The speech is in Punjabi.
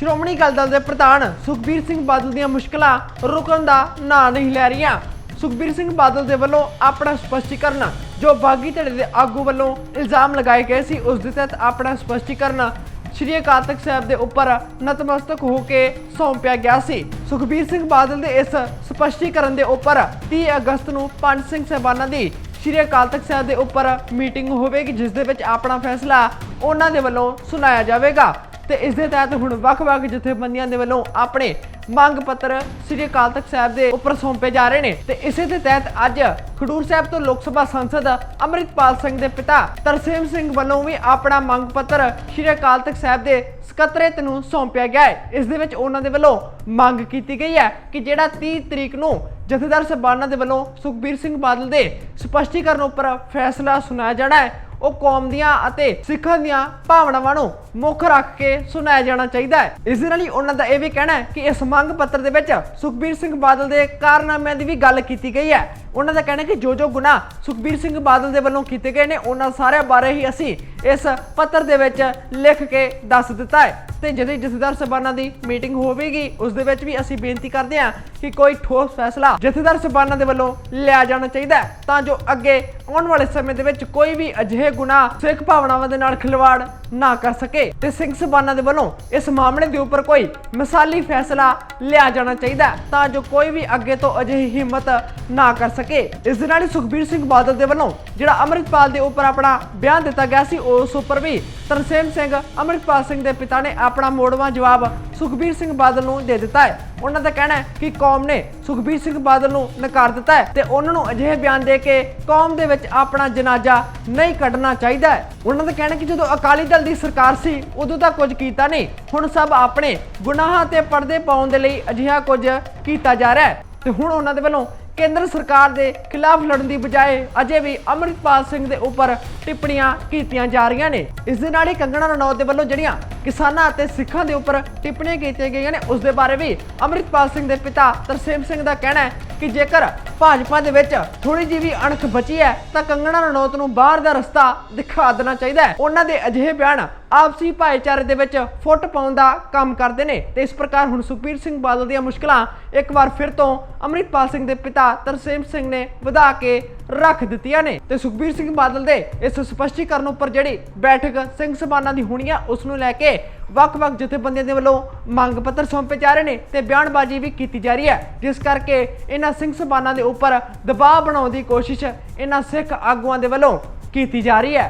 ਸ਼੍ਰੋਮਣੀ ਅਕਾਲੀ ਦਲ ਦੇ ਪ੍ਰਧਾਨ ਸੁਖਬੀਰ ਸਿੰਘ ਬਾਦਲ ਦੀਆਂ ਮੁਸ਼ਕਲਾਂ ਰੁਕਣ ਦਾ ਨਾਂ ਨਹੀਂ ਲੈ ਰਹੀਆਂ। ਸੁਖਬੀਰ ਸਿੰਘ ਬਾਦਲ ਦੇ ਵੱਲੋਂ ਆਪਣਾ ਸਪਸ਼ਟੀਕਰਨ ਜੋ ਬਾਗੀ ਧੜੇ ਦੇ ਆਗੂ ਵੱਲੋਂ ਇਲਜ਼ਾਮ ਲਗਾਏ ਗਏ ਸੀ, ਉਸ ਦੇ ਤਹਿਤ ਆਪਣਾ ਸਪਸ਼ਟੀਕਰਨ ਸ਼੍ਰੀ ਅਕਾਲ ਤਖਤ ਸਾਹਿਬ ਦੇ ਉੱਪਰ ਨਤਮਸਤਕ ਹੋ ਕੇ ਸੌਂਪਿਆ ਗਿਆ ਸੀ। ਸੁਖਬੀਰ ਸਿੰਘ ਬਾਦਲ ਦੇ ਇਸ ਸਪਸ਼ਟੀਕਰਨ ਦੇ ਉੱਪਰ 30 ਅਗਸਤ ਨੂੰ ਪੰਜ ਸਿੰਘ ਸਹਿਬਾਨਾਂ ਦੀ ਸ਼੍ਰੀ ਅਕਾਲ ਤਖਤ ਸਾਹਿਬ ਦੇ ਉੱਪਰ ਮੀਟਿੰਗ ਹੋਵੇਗੀ, ਜਿਸ ਦੇ ਵਿੱਚ ਆਪਣਾ ਫੈਸਲਾ ਉਹਨਾਂ ਦੇ ਵੱਲੋਂ ਸੁਣਾਇਆ ਜਾਵੇਗਾ। ਤੇ ਇਸ ਦੇ ਤਹਿਤ ਹੁਣ ਵੱਖ-ਵੱਖ ਜਥੇਬੰਦੀਆਂ ਦੇ ਵੱਲੋਂ ਆਪਣੇ ਮੰਗ ਪੱਤਰ ਸ੍ਰੀ ਅਕਾਲ ਤਖਤ ਸਾਹਿਬ ਦੇ ਉੱਪਰ ਸੌਂਪੇ ਜਾ ਰਹੇ ਨੇ। ਤੇ ਇਸੇ ਦੇ ਤਹਿਤ ਅੱਜ ਖਡੂਰ ਸਾਹਿਬ ਤੋਂ ਲੋਕ ਸਭਾ ਸੰਸਦ ਅੰਮ੍ਰਿਤਪਾਲ ਸਿੰਘ ਦੇ ਪਿਤਾ ਤਰਸੇਮ ਸਿੰਘ ਵੱਲੋਂ ਵੀ ਆਪਣਾ ਮੰਗ ਪੱਤਰ ਸ੍ਰੀ ਅਕਾਲ ਤਖਤ ਸਾਹਿਬ ਦੇ ਸਕੱਤਰੇਤ ਨੂੰ ਸੌਂਪਿਆ ਗਿਆ ਹੈ। ਇਸ ਦੇ ਵਿੱਚ ਉਹਨਾਂ ਦੇ ਵੱਲੋਂ ਮੰਗ ਕੀਤੀ ਗਈ ਹੈ ਕਿ ਜਿਹੜਾ 30 ਤਰੀਕ ਨੂੰ ਜਥੇਦਾਰ ਸਹਿਬਾਨਾਂ ਦੇ ਵੱਲੋਂ ਸੁਖਬੀਰ ਸਿੰਘ ਬਾਦਲ ਦੇ ਸਪਸ਼ਟੀਕਰਨ ਉੱਪਰ ਫੈਸਲਾ ਸੁਣਾਇਆ ਜਾਣਾ ਹੈ ਉਹ ਕੌਮ ਦੀਆਂ ਅਤੇ ਸਿੱਖਾਂ ਦੀਆਂ ਭਾਵਨਾਵਾਂ ਨੂੰ ਮੁੱਖ ਰੱਖ ਕੇ ਸੁਣਾਇਆ ਜਾਣਾ ਚਾਹੀਦਾ ਹੈ। ਇਸ ਦੇ ਨਾਲ ਹੀ ਉਹਨਾਂ ਦਾ ਇਹ ਵੀ ਕਹਿਣਾ ਹੈ ਕਿ ਇਸ ਮੰਗ ਪੱਤਰ ਦੇ ਵਿੱਚ ਸੁਖਬੀਰ ਸਿੰਘ ਬਾਦਲ ਦੇ ਕਾਰਨਾਮਿਆਂ ਦੀ ਵੀ ਗੱਲ ਕੀਤੀ ਗਈ ਹੈ। ਉਹਨਾਂ ਦਾ ਕਹਿਣਾ ਕਿ ਜੋ ਜੋ ਗੁਨਾਹ ਸੁਖਬੀਰ ਸਿੰਘ ਬਾਦਲ ਦੇ ਵੱਲੋਂ ਕੀਤੇ ਗਏ ਨੇ, ਉਹਨਾਂ ਸਾਰਿਆਂ ਬਾਰੇ ਹੀ ਅਸੀਂ ਇਸ ਪੱਤਰ ਦੇ ਵਿੱਚ ਲਿਖ ਕੇ ਦੱਸ ਦਿੱਤਾ ਹੈ। ਤੇ ਜਦੋਂ ਜਥੇਦਾਰ ਸਭਾਨਾਂ ਦੀ ਮੀਟਿੰਗ ਹੋਵੇਗੀ, ਉਸ ਦੇ ਵਿੱਚ ਵੀ ਅਸੀਂ ਬੇਨਤੀ ਕਰਦੇ ਹਾਂ ਕਿ ਕੋਈ ਠੋਸ ਫੈਸਲਾ ਜਥੇਦਾਰ ਸਭਾਨਾਂ ਦੇ ਵੱਲੋਂ ਲਿਆ ਜਾਣਾ ਚਾਹੀਦਾ ਹੈ, ਤਾਂ ਜੋ ਅੱਗੇ ਆਉਣ ਵਾਲੇ ਸਮੇਂ ਦੇ ਵਿੱਚ ਕੋਈ ਵੀ ਅਜਿਹੇ ਗੁਨਾਹ ਸਿੱਖ ਭਾਵਨਾਵਾਂ ਦੇ ਨਾਲ ਖਿਲਵਾੜ ਨਾ ਕਰ ਸਕੇ। ਤੇ ਸਿੰਘ ਸਭਾਨਾਂ ਦੇ ਵੱਲੋਂ ਇਸ ਮਾਮਲੇ ਦੇ ਉੱਪਰ ਕੋਈ ਮਿਸਾਲੀ ਫੈਸਲਾ ਲਿਆ ਜਾਣਾ ਚਾਹੀਦਾ ਤਾਂ ਜੋ ਕੋਈ ਵੀ ਅੱਗੇ ਤੋਂ ਅਜਿਹੀ ਹਿੰਮਤ ਨਾ ਕਰ ਸਕੇ। ਇਸ ਦੇ ਨਾਲ ਹੀ ਸੁਖਬੀਰ ਸਿੰਘ ਬਾਦਲ ਦੇ ਵੱਲੋਂ ਜਿਹੜਾ ਅੰਮ੍ਰਿਤਪਾਲ ਦੇ ਉੱਪਰ ਆਪਣਾ ਬਿਆਨ ਦਿੱਤਾ ਗਿਆ ਸੀ, ਉਸ ਉੱਪਰ ਵੀ ਤਰਸੇਮ ਸਿੰਘ, ਅੰਮ੍ਰਿਤਪਾਲ ਸਿੰਘ ਦੇ ਪਿਤਾ ਨੇ ਆਪਣਾ ਮੋੜਵਾਂ ਜਵਾਬ ਸੁਖਬੀਰ ਸਿੰਘ ਬਾਦਲ ਨੂੰ ਦੇ ਦਿੱਤਾ ਹੈ। ਉਹਨਾਂ ਦਾ ਕਹਿਣਾ ਹੈ ਕਿ ਕੌਮ ਨੇ ਸੁਖਬੀਰ ਸਿੰਘ ਬਾਦਲ ਨੂੰ ਨਕਾਰ ਦਿੱਤਾ ਹੈ ਤੇ ਉਹਨਾਂ ਨੂੰ ਅਜਿਹੇ ਬਿਆਨ ਦੇ ਕੇ ਕੌਮ ਦੇ ਵਿੱਚ ਆਪਣਾ ਜਨਾਜ਼ਾ ਨਹੀਂ ਕੱਢਣਾ ਚਾਹੀਦਾ ਹੈ। ਉਹਨਾਂ ਦਾ ਕਹਿਣਾ ਕਿ ਜਦੋਂ ਅਕਾਲੀ ਦਲ ਦੀ ਸਰਕਾਰ ਸੀ, ਉਦੋਂ ਤਾਂ ਕੁਝ ਕੀਤਾ ਨਹੀਂ। ਹੁਣ ਸਭ ਆਪਣੇ ਗੁਨਾਹਾਂ ਤੇ ਪਰਦੇ ਪਾਉਣ ਦੇ ਲਈ ਅਜਿਹਾ ਕੁਝ ਕੀਤਾ ਜਾ ਰਿਹਾ ਹੈ। ਤੇ ਹੁਣ ਉਹਨਾਂ ਦੇ ਵੱਲੋਂ ਕੇਂਦਰ ਸਰਕਾਰ ਦੇ ਖਿਲਾਫ ਲੜਨ ਦੀ ਬਜਾਏ ਅਜੇ ਵੀ ਅੰਮ੍ਰਿਤਪਾਲ ਸਿੰਘ ਦੇ ਉੱਪਰ ਟਿੱਪਣੀਆਂ ਕੀਤੀਆਂ ਜਾ ਰਹੀਆਂ ਨੇ। ਇਸ ਦੇ ਨਾਲ ਹੀ ਕੰਗਣਾ ਰਣੌਤ ਦੇ ਵੱਲੋਂ ਜਿਹੜੀਆਂ ਕਿਸਾਨਾਂ ਅਤੇ ਸਿੱਖਾਂ ਦੇ ਉੱਪਰ ਟਿੱਪਣੀਆਂ ਕੀਤੀਆਂ ਗਈਆਂ ਨੇ। ਉਸ ਦੇ ਬਾਰੇ ਵੀ ਅੰਮ੍ਰਿਤਪਾਲ ਸਿੰਘ ਦੇ ਪਿਤਾ ਤਰਸੇਮ ਸਿੰਘ ਦਾ ਕਹਿਣਾ ਹੈ ਕਿ ਜੇਕਰ ਭਾਜਪਾ ਦੇ ਵਿੱਚ ਥੋੜੀ ਜਿਹੀ ਵੀ ਅਣਖ ਬਚੀ ਹੈ, ਤਾਂ ਕੰਗਣਾ ਰਣੌਤ ਨੂੰ ਬਾਹਰ ਦਾ ਰਸਤਾ ਦਿਖਾ ਦੇਣਾ ਚਾਹੀਦਾ ਹੈ। ਉਹਨਾਂ ਦੇ ਅਜਿਹੇ ਬਿਆਨ ਆਪਸੀ ਭਾਈਚਾਰੇ ਦੇ ਵਿੱਚ ਫੁੱਟ ਪਾਉਣ ਦਾ ਕੰਮ ਕਰਦੇ ਨੇ ਤੇ ਇਸ ਪ੍ਰਕਾਰ ਹੁਣ ਸੁਖਬੀਰ ਸਿੰਘ ਬਾਦਲ ਦੀਆਂ ਮੁਸ਼ਕਲਾਂ ਇੱਕ ਵਾਰ ਫਿਰ ਤੋਂ ਅੰਮ੍ਰਿਤਪਾਲ ਸਿੰਘ ਦੇ ਪਿਤਾ ਤਰਸੇਮ ਸਿੰਘ ਨੇ ਵਧਾ ਕੇ ਰੱਖ ਦਿੱਤੀਆਂ ਨੇ। ਤੇ ਸੁਖਬੀਰ ਸਿੰਘ ਬਾਦਲ ਦੇ ਇਸ ਸਪਸ਼ਟੀਕਰਨ ਉੱਪਰ ਜਿਹੜੀ ਬੈਠਕ ਸਿੰਘ ਸਭਾਨਾਂ ਦੀ ਹੋਣੀ ਆ, ਉਸ ਨੂੰ ਲੈ ਕੇ ਵੱਖ-ਵੱਖ ਜਥੇਬੰਦੀਆਂ ਦੇ ਵੱਲੋਂ ਮੰਗ ਪੱਤਰ ਸੌਂਪੇ ਜਾ ਰਹੇ ਨੇ ਤੇ ਬਿਆਨਬਾਜ਼ੀ ਵੀ ਕੀਤੀ ਜਾ ਰਹੀ ਹੈ, ਜਿਸ ਕਰਕੇ ਇਹਨਾਂ ਸਿੰਘ ਸਭਾਨਾਂ ਦੇ ਉੱਪਰ ਦਬਾਅ ਬਣਾਉਣ ਦੀ ਕੋਸ਼ਿਸ਼ ਇਹਨਾਂ ਸਿੱਖ ਆਗੂਆਂ ਦੇ ਵੱਲੋਂ ਕੀਤੀ ਜਾ ਰਹੀ ਹੈ।